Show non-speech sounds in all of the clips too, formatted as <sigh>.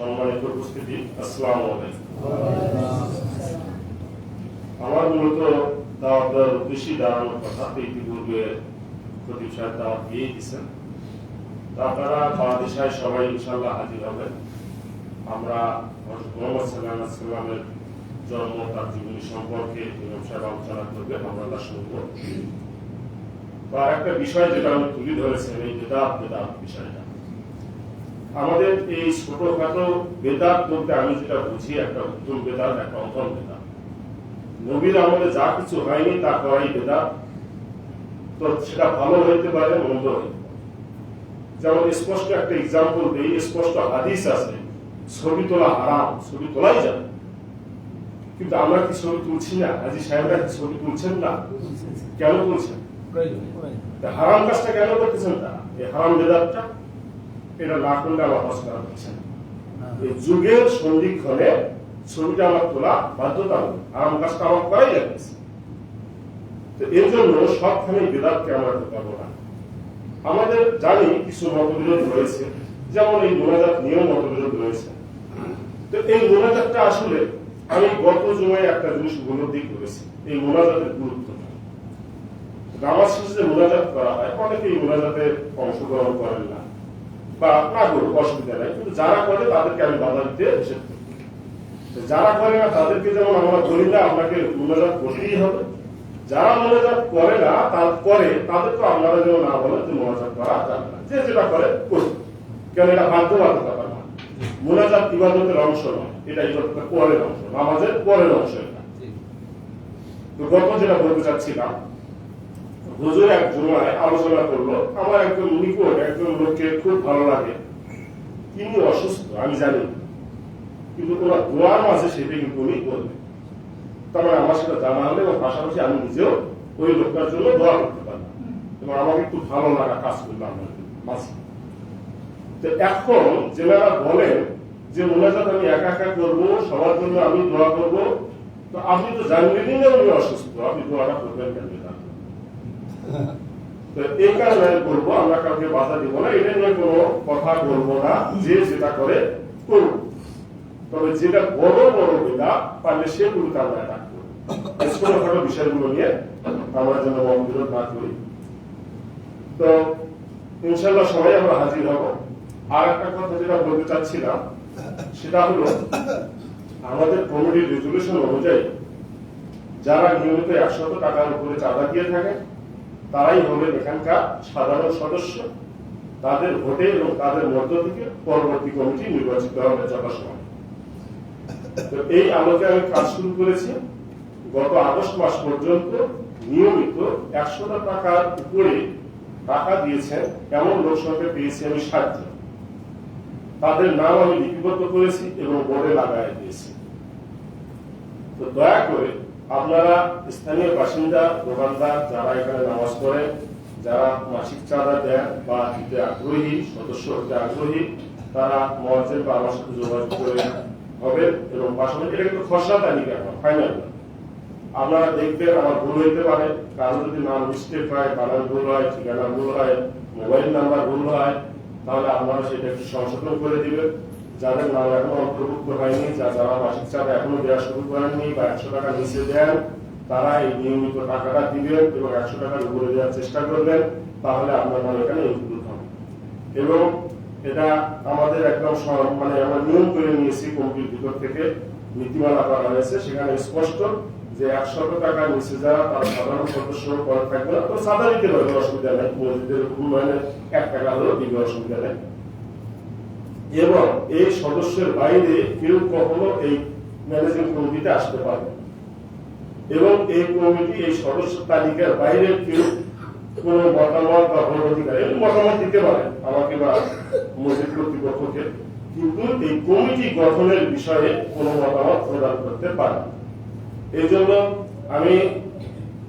সম্মানিত উপস্থিতি, আসসালামু আমার মূলত দাওয়াত দেওয়ার উদ্দেশ্যে দাঁড়ানোর কথা, ইতিপূর্বে খতিব সাহেব দাওয়াত দিয়ে দিচ্ছেন আপনারা বাংলাদেশায় সবাই ইনশাল্লাহ হাজির হবেন। আমরা মোহাম্মদ আলাইহি সাল্লামের জন্ম, তার জীবনী সম্পর্কে ইমাম সাহেব আলোচনা করবেন আমরা তা শুনব। বা একটা বিষয় যেটা আমি তুলে ধরেছেন, এই বেদাত বেদাত বিষয়টা। আমাদের এই ছোটখাটো বেদাত বলতে আমি যেটা বুঝি একটা উত্তম বেদাত একটা অন্তম বেদাত। নবীর আমলে যা কিছু হয়নি তা করাই বেদাত। তো সেটা ভালো হইতে পারে মন্দ হইতে যেমন স্পষ্ট একটা এক্সাম্পল দিই স্পষ্ট হাদিস আছে ছবি তোলা হারাম ছবি তোলাই যাবে। কিন্তু আমরা কি ছবি তুলছি না? হাজি সাহেবরা কি ছবি তুলছেন না? কেন তুলছেন? হারাম কাজটা কেন করতেছেন তা এই হারাম বেদাতটা এটা না করলে আমার হজ করা হচ্ছে। যুগের সন্ধিক্ষণে ছবিটা আমার তোলা বাধ্যতামূলক হারাম কাজটা আমার করাই যাচ্ছে। তো এর জন্য সবখানে বেদাতকে আমরা না। আমাদের জানি কিছু মতবিরোধ রয়েছে, যেমন এই মোনাজাত নিয়ম মতবিরোধ রয়েছে। তো এই মোনাজাতটা আসলে আমি গত জমায় একটা জিনিস উপলব্ধি করেছি, এই মোনাজাতের গুরুত্ব। নামাজ শেষে মোনাজাত করা হয় অনেকে এই মোনাজাতে অংশগ্রহণ করেন না। বা না করুক, অসুবিধা নাই। কিন্তু যারা করে তাদেরকে আমি বাধা দিতে যারা করে না, তাদেরকে যেমন আমরা বলি না, আপনাকে মোনাজাত করতেই হবে। যারা মোনাজাত করে না, তার করে, তাদের তো আপনারা যেন না বলেন যে মোনাজাত করা যাবে না। যে যেটা করে, করুক। কেন এটা বাধ্যবাধকতা না মোনাজাত ইবাদতের অংশ নয়। এটা ইবাদতের পরের অংশ, নামাজের পরের অংশ এটা। তো গত যেটা বলতে চাচ্ছিলাম হুজুর এক জুমায় আলোচনা করল। আমার একজন নিকট একজন লোককে খুব ভালো লাগে। তিনি অসুস্থ, আমি জানি। কিন্তু ওনার দোয়ার মাঝে সেটা কিন্তু উনি করবে তার মানে আমার সেটা জানা হলে এবং পাশাপাশি আমি নিজেও ওই লোকটার জন্য দোয়া করতে পারি এবং আমাকে একটু ভালো লাগা কাজ করল আমার মাঝে। তো এখন যেনারা বলেন যে মোনাজাত আমি একা একা করব, সবার জন্য আমি দোয়া করব। তো আপনি তো জানবেনই না উনি অসুস্থ। আপনি দোয়াটা করবেন কেন? এই কারণে আমি আমরা কাউকে বাধা দিব না, এটা নিয়ে কোনো কথা বলব না, যে যেটা করে তবে যেটা বড় বড় পারলে সেগুলোকে আমরা বিষয়গুলো নিয়ে না করি। তো ইনশাল্লাহ সবাই আমরা হাজির হব। আর একটা কথা যেটা বলতে চাচ্ছিলাম, সেটা হলো, আমাদের কমিটির রেজুলেশন অনুযায়ী যারা নিয়মিত একশত টাকার উপরে চাঁদা দিয়ে থাকে তারাই হলেন এখানকার সাধারণ সদস্য। তাদের ভোটে এবং তাদের মধ্য থেকে পরবর্তী কমিটি নির্বাচিত হবে যথাসময় তো এই আলোকে আমি কাজ শুরু করেছি। গত আগস্ট মাস পর্যন্ত নিয়মিত একশো টাকার উপরে টাকা দিয়েছেন এমন লোক সংখ্যা পেয়েছি আমি সাতজন। তাদের নাম আমি লিপিবদ্ধ করেছি এবং বোর্ডে লাগাই দিয়েছি। তো দয়া করে আপনারা স্থানীয় বাসিন্দা, দোকানদার যারা এখানে নামাজ পড়েন যারা মাসিক চাঁদা দেন বা দিতে আগ্রহী, সদস্য হতে আগ্রহী, তারা মঞ্চের বা আমার সাথে যোগাযোগ করে হবে এবং পাশাপাশি এটা কিন্তু খসড়া তালিকা ফাইনাল আপনারা দেখবেন আমার ভুল হইতে পারে। কারও যদি নাম মিস্টেক হয়, বানান ভুল হয়, ঠিকানা ভুল হয় মোবাইল নাম্বার ভুল হয়, তাহলে আপনারা সেটা একটু সংশোধন করে দিবেন। যাদের নাম এখনও অন্তর্ভুক্ত হয়নি, যা যারা মাসিক চাপ এখনও দেওয়া শুরু করেননি বা একশো টাকা নিচে দেন, তারা এই নিয়মিত টাকাটা দিবেন এবং একশো টাকার উপরে দেওয়ার চেষ্টা করবেন, তাহলে আপনার নাম এখানে ইনক্লুড হবে। এবং এটা আমাদের একদম মানে আমরা নিয়ম করে নিয়েছি কমিটির ভিতর থেকে, নীতিমালা করা হয়েছে, সেখানে স্পষ্ট যে একশো টাকা নিচে যারা, তারা সাধারণ সদস্য করে থাকবে না তো সাদা দিতে অসুবিধা নেই, মসজিদের উন্নয়নে এক টাকা হলেও দিবে, অসুবিধা নেই। এবং এই সদস্যের বাইরে কেউ কখনো এই ম্যানেজিং কমিটিতে আসতে পারবে এবং এই কমিটি, এই সদস্য তালিকার বাইরে কেউ মতামত বা এমনি মতামত দিতে পারে আমাকে বা মসজিদ কর্তৃপক্ষকে, কিন্তু এই কমিটি গঠনের বিষয়ে কোনো মতামত প্রদান করতে পারে। এই জন্য আমি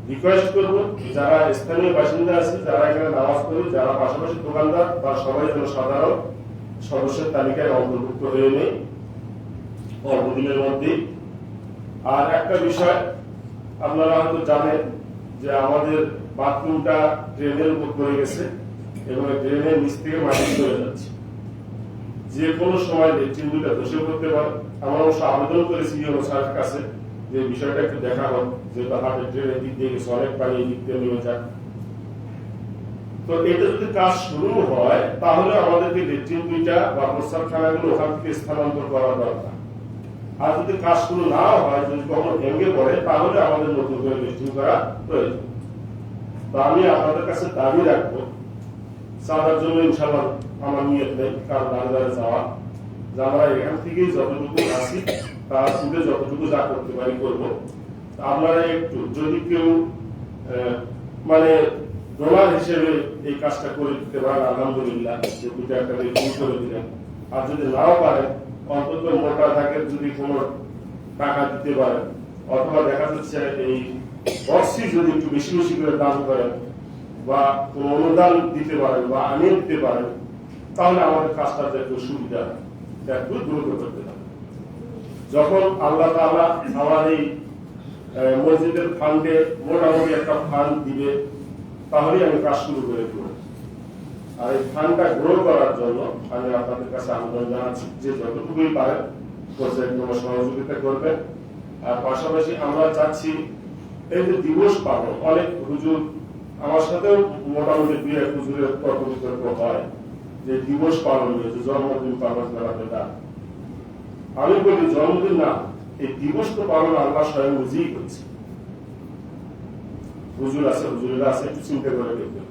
রিকোয়েস্ট করব যারা স্থানীয় বাসিন্দা আছে, যারা এখানে নামাজ পড়ি, যারা পাশাপাশি দোকানদার বা সবাই যেন সাধারণ সদস্যের তালিকায় অন্তর্ভুক্ত হয়ে নেই। অল্প দিনের মধ্যেই। আর একটা বিষয়, আপনারা হয়তো জানেন যে আমাদের বাথরুমটা ড্রেনের উপর পড়ে গেছে এবং ড্রেনের নিচ থেকে মাটি চলে যাচ্ছে। যে কোনো সময় দুটা ধসে পড়তে পারে। আমরা অবশ্য আবেদন করেছি ইউনো স্যারের কাছে যে বিষয়টা একটু দেখা হোক যেহেতু হাটের ট্রেনের দিক দিয়ে অনেক পানি দিক দিয়ে নেমে যাক। তো এটা যদি কাজ শুরু হয়, তাহলে আমাদেরকে ওখান থেকে স্থানান্তর করা দরকার। আর যদি কাজ শুরু না হয়, যদি কখনো ভেঙে পড়ে, তাহলে আমাদের নতুন করে করা প্রয়োজন। তো আমি আপনাদের কাছে দাবি রাখব চাঁদার জন্য ইনশাল্লাহ আমার নিয়ত নেই যাওয়া। যে আমরা এখান থেকেই যতটুকু আসি তার সুদে যতটুকু যা করতে পারি করব। আপনারা একটু, যদি কেউ মানে ডোনার হিসেবে এই কাজটা করে দিতে আলহামদুলিল্লাহ। করে দিলেন। আর যদি নাও অন্তত মোটা থাকে যদি টাকা দিতে অথবা দেখা যাচ্ছে এই যদি একটু বেশি বেশি করে দান করেন বা অনুদান দিতে পারেন, বা আনিয়ে দিতে পারেন, তাহলে আমাদের কাজটা একটু সুবিধা একটু দ্রুত করতে যখন আল্লাহ আমার এই মসজিদের ফান্ডে মোটামুটি একটা ফান্ড দিবে তাহলেই আমি কাজ শুরু করে দেবো আর এই ফান্ডটা গ্রো করার জন্য আমি আপনাদের কাছে আবেদন জানাচ্ছি যে যতটুকুই পারেন পর্যায়ক্রমে সহযোগিতা করবেন আর পাশাপাশি আমরা চাচ্ছি এই যে দিবস পালন, অনেক হুজুর আমার সাথেও মোটামুটি দুই এক হুজুরের তর্ক বিতর্ক হয় যে দিবস পালন হয়েছে জন্মদিন পালন করা বেটা আমি বলি জন্মদিন না, এই দিবস তো পালন আল্লাহ স্বয়ং নিজেই করছে। হুজুর আছে হুজুরেরা আছে একটু চিন্তা করে দেখবেন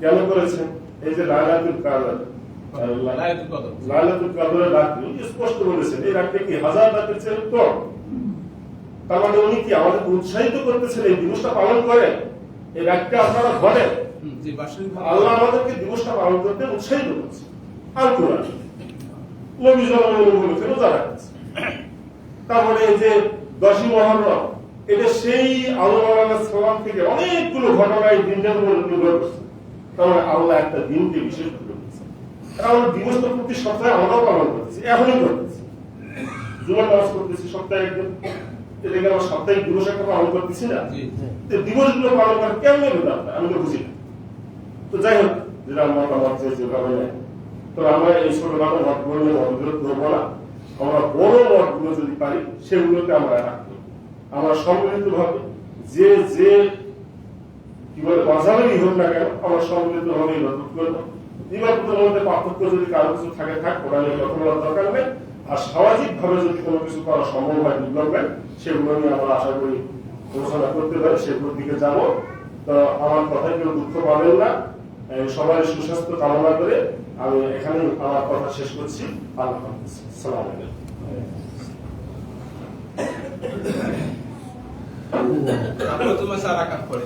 কেন করেছেন? এই যে লাইলাতুল কাদর লাইলাতুল কদর। লাইলাতুল কাদরের রাত স্পষ্ট বলেছেন এই রাতটা কি হাজার রাতের চেয়ে কম তার মানে উনি কি আমাদেরকে উৎসাহিত করতেছেন এই দিবসটা পালন করেন? এই রাতটা আপনারা বার্ষিক আল্লাহ আমাদেরকে দিবসটা পালন করতে উৎসাহিত করছে। আর কোরআন নবী জন্ম তারপরে এই যে দশই মহরম এটা সেই আল্লাহ সালাম থেকে অনেকগুলো ঘটনা এই দিনটার উপর নির্ভর করছে মানে আল্লাহ একটা দিনকে বিশেষ করে দিয়েছে আমরা দিবস তো প্রতি সপ্তাহে আমরাও পালন করতেছি এখনই করতেছি। জুমার নামাজ করতেছি সপ্তাহে একদিন। এটাকে আমরা সাপ্তাহিক দিবস একটা পালন করতেছি না? তো দিবসগুলো পালন করে কেমন বেদান্ত আমি তো বুঝি না। তো যাই হোক যেটা আমার মতামত যে যেভাবে তো আমরা এই ছোটখাটো মতগুলো নিয়ে মতবিরোধ করব না আমরা বড় মতগুলো যদি পারি সেগুলোকে আমরা রাখব আমরা সম্মিলিত ভাবে যে যে কি বলে বাজারেরই হোক না কেন, আমরা সম্মিলিত ভাবে ইবাদত করব। ইবাদতের মধ্যে পার্থক্য যদি কারও কিছু থাকে, থাক নিয়ে কথা বলার দরকার নেই। আর সামাজিক ভাবে যদি কোনো কিছু করা সম্ভব হয় ডেভেলপমেন্ট সেগুলো নিয়ে আমরা আশা করি আলোচনা করতে পারি, সেগুলোর দিকে যাব। তো আমার কথায় কেউ দুঃখ পাবেন না। সবাই সুস্বাস্থ্য কামনা করে আমি এখানে আমার কথা শেষ করছি। আল্লাহ সালাম আলাইকুম। <coughs> তোমার সারা কাপ করে